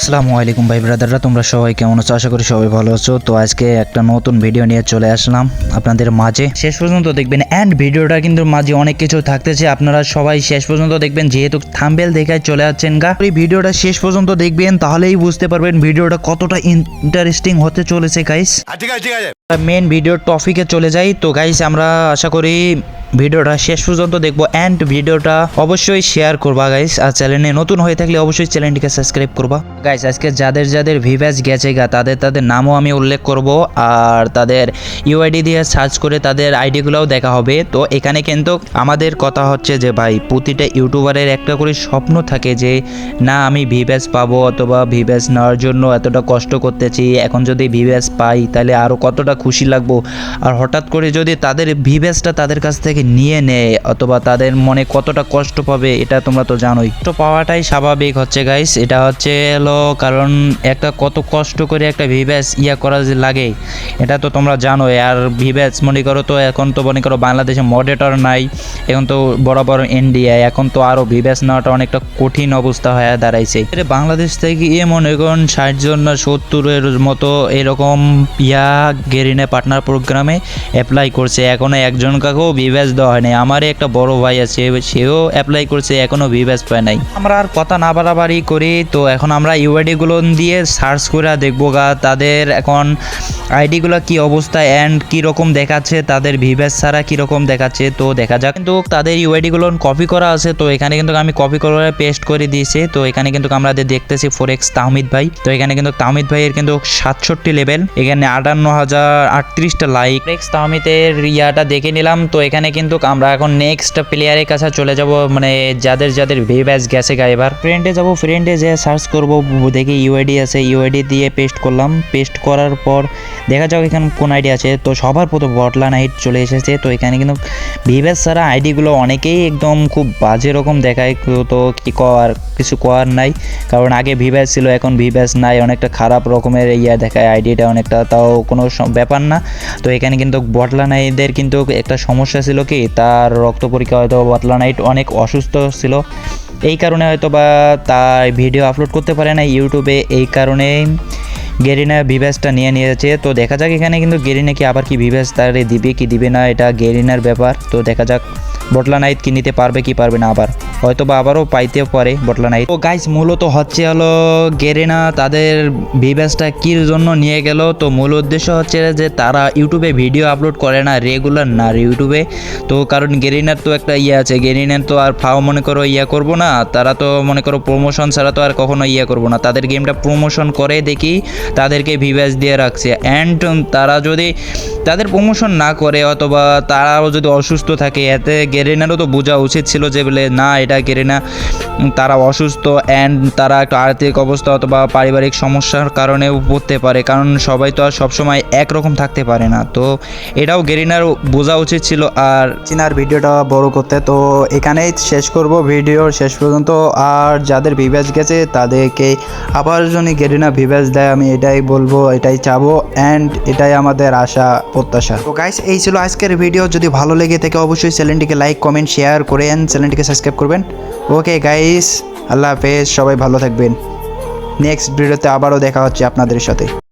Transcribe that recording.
আসসালামু আলাইকুম ভাই ব্রাদাররা তোমরা সবাই কেমন আছো? আশা করি সবাই ভালো আছো। তো আজকে একটা নতুন ভিডিও নিয়ে চলে আসলাম আপনাদের মাঝে। শেষ পর্যন্ত দেখবেন অ্যান্ড ভিডিওটা কিন্তু মাঝে অনেক কিছু থাকতেছে। আপনারা সবাই শেষ পর্যন্ত দেখবেন যেহেতু থাম্বেল দেখে চলে যাচ্ছেন গা। এই ভিডিওটা শেষ পর্যন্ত দেখবেন তাহলেই বুঝতে পারবেন ভিডিওটা কতটা ইন্টারেস্টিং হতে চলেছে গাইস হ্যাঁ, ঠিক আছে ঠিক আছে। মেন ভিডিওর টপিকে চলে যাই। তো গাইস আমরা আশা করি ভিডিওটা শেষ পর্যন্ত দেখব অ্যান্ড ভিডিওটা অবশ্যই শেয়ার করবা গাইস আর চ্যানেলে নতুন হয়ে থাকলে অবশ্যই চ্যানেলটিকে সাবস্ক্রাইব করবা। গাইস আজকে যাদের যাদের ভিভ্যাস গেছে গা, তাদের তাদের নামও আমি উল্লেখ করব আর তাদের ইউআইডি দিয়ে সার্চ করে তাদের আইডিগুলোও দেখা হবে। তো এখানে কিন্তু আমাদের কথা হচ্ছে যে, ভাই, প্রতিটা ইউটিউবারের একটা করে স্বপ্ন থাকে যে, না, আমি ভিভ্যাস পাবো অথবা ভিভ্যাস নেওয়ার জন্য এতটা কষ্ট করতেছি। এখন যদি ভিভ্যাস পাই, তাহলে আরও কতটা খুশি লাগবো? আর হঠাৎ করে যদি তাদের ভিভ্যাসটা তাদের কাছ থেকে নিয়ে নেয় অথবা তাদের মনে কতটা কষ্ট পাবে, এটা তোমরা তো জানোই। তো পাওয়াটাই স্বাভাবিক হচ্ছে গাইস এটা হচ্ছে হলো কারণ একটা কত কষ্ট করে একটা ভিভ্যাস ইয়া করা লাগে। এটা তো তোমরা জানোই, আর ভিভ্যাস মনে করো তো এখন তো মনে করো বাংলাদেশে মডেটর নাই, এখন তো বড় বড় ইন্ডিয়া এখন তো আরও ভিভ্যাস নেওয়াটা অনেকটা কঠিন অবস্থা হয়ে দাঁড়াইছে। বাংলাদেশ থেকে ইয়ে মনে করুন ষাট জন না সত্তরের মতো এরকম ইয়া গেরিনে পার্টনার প্রোগ্রামে অ্যাপ্লাই করছে, এখনও একজন কাকেও ভিভ্যাস দেওয়া হয়নি। আমারই একটা বড় ভাই আছে, সেও অ্যাপ্লাই করছে, এখনও ভিভ্যাস পায় নাই। আমরা আর কথা না বাড়াবাড়ি করি, তো এখন আমরা ইউআইডি গুলো দিয়ে সার্চ করে দেখব গা, তাদের এখন আইডিগুলো কি অবস্থা অ্যান্ড কি রকম দেখাচ্ছে, তাদের ভিভ্যাস ছাড়া কি রকম দেখাচ্ছে, তো দেখা যাক। কিন্তু তাদের ইউআইডি গুলো কপি করা আছে, তো এখানে কিন্তু আমি কপি করে পেস্ট করে দিয়েছি, তো এখানে কিন্তু আমরা দেখতেছি ফোরেক্স তাহমিদ ভাই, তো এখানে কিন্তু তাহমিদ ভাইয়ের কিন্তু সাতষট্টি লেভেল এখানে আটান্ন হাজার আটত্রিশটা লাইক ফোরেক্স তাহমিদের ইয়াটা দেখে নিলাম, তো এখানে কিন্তু আমরা এখন নেক্সট প্লেয়ারের কাছে চলে যাব মানে যাদের যাদের ভিভ্যাস গেছে গা এবার। ফ্রেন্ডে যাব ফ্রেন্ডে যে সার্চ করব, দেখি ইউআইডি আছে ইউআইডি দিয়ে পেস্ট করলাম পেস্ট করার পর দেখা যাক এখানে কোন আইডি আছে। তো সবার প্রথম বটলা নাইট চলে এসেছে। তো এখানে কিন্তু ভিভ্যাস ছাড়া আইডিগুলো অনেকেই একদম খুব বাজে রকম দেখায়। তো কি করার কিছু করার নাই। কারণ আগে ভিভ্যাস ছিল, এখন ভিভ্যাস নাই। অনেকটা খারাপ রকমের ইয়া দেখায় আইডিটা অনেকটা। তাও কোনো ব্যাপার না। তো এখানে কিন্তু বটলা নাইটদের কিন্তু একটা সমস্যা ছিল কি, তার রক্ত পরীক্ষা হয়তো বটলা নাইট অনেক অসুস্থ ছিল। এই কারণে হয়তো বা তার ভিডিও আপলোড করতে পারে না ইউটিউবে। এই কারণে গেরিনা ভিভ্যাসটা নিয়ে নিয়েছে। তো দেখা যাক এখানে কিন্তু গেরিনা কি আবার কি ভিভ্যাস তারে দিবে কি দিবে না, এটা গেরিনার ব্যাপার। তো দেখা যাক। বটলা নাইট কি নিতে পারবে, কি পারবে না আবার। হয়তো বা আবারও পাইতেও পারে বটলা নাইট তো গাইস মূলত হচ্ছে হলো গেরিনা তাদের ভিভ্যাসটা কির জন্য নিয়ে গেল? তো মূল উদ্দেশ্য হচ্ছে যে তারা ইউটিউবে ভিডিও আপলোড করে না রেগুলার না ইউটিউবে তো কারণ গেরিনার তো একটা ইয়ে আছে, গেরিনার তো আর ফাও মনে করো ইয়া করব না, তারা তো মনে করো প্রমোশন ছাড়া তো আর কখনো ইয়া করব না। তাদের গেমটা প্রমোশন করে দেখি তাদেরকে ভিভ্যাস দিয়ে রাখছে। অ্যান্ড তারা যদি তাদের প্রমোশন না করে অথবা তারাও যদি অসুস্থ থাকে, এতে গেরিনারও তো বোঝা উচিত ছিল যে বলে, না, এটা গেরিনা তারা অসুস্থ অ্যান্ড তারা একটা আর্থিক অবস্থা অথবা পারিবারিক সমস্যার কারণেও পড়তে পারে। কারণ সবাই তো আর সবসময় একরকম থাকতে পারে না। তো এটাও গেরিনার বোঝা উচিত ছিল আর চিনার ভিডিওটা বড় করতে। তো এখানেই শেষ করব ভিডিও শেষ পর্যন্ত। আর যাদের ভিভ্যাস গেছে, তাদেরকে আবার যদি গেরিনা ভিভ্যাস দেয়, আমি এটাই বলব, এটাই চাবো অ্যান্ড এটাই আমাদের আশা, প্রত্যাশা। তো গাইস এই ছিল আজকের ভিডিও। যদি ভালো লেগে থাকে, অবশ্যই চ্যানেলটিকে লাইক কমেন্ট শেয়ার করেন চ্যানেলটিকে সাবস্ক্রাইব করবেন। ওকে গাইস আল্লাহ হাফেজ, সবাই ভালো থাকবেন। নেক্সট ভিডিওতে আবারও দেখা হচ্ছে আপনাদের সাথে।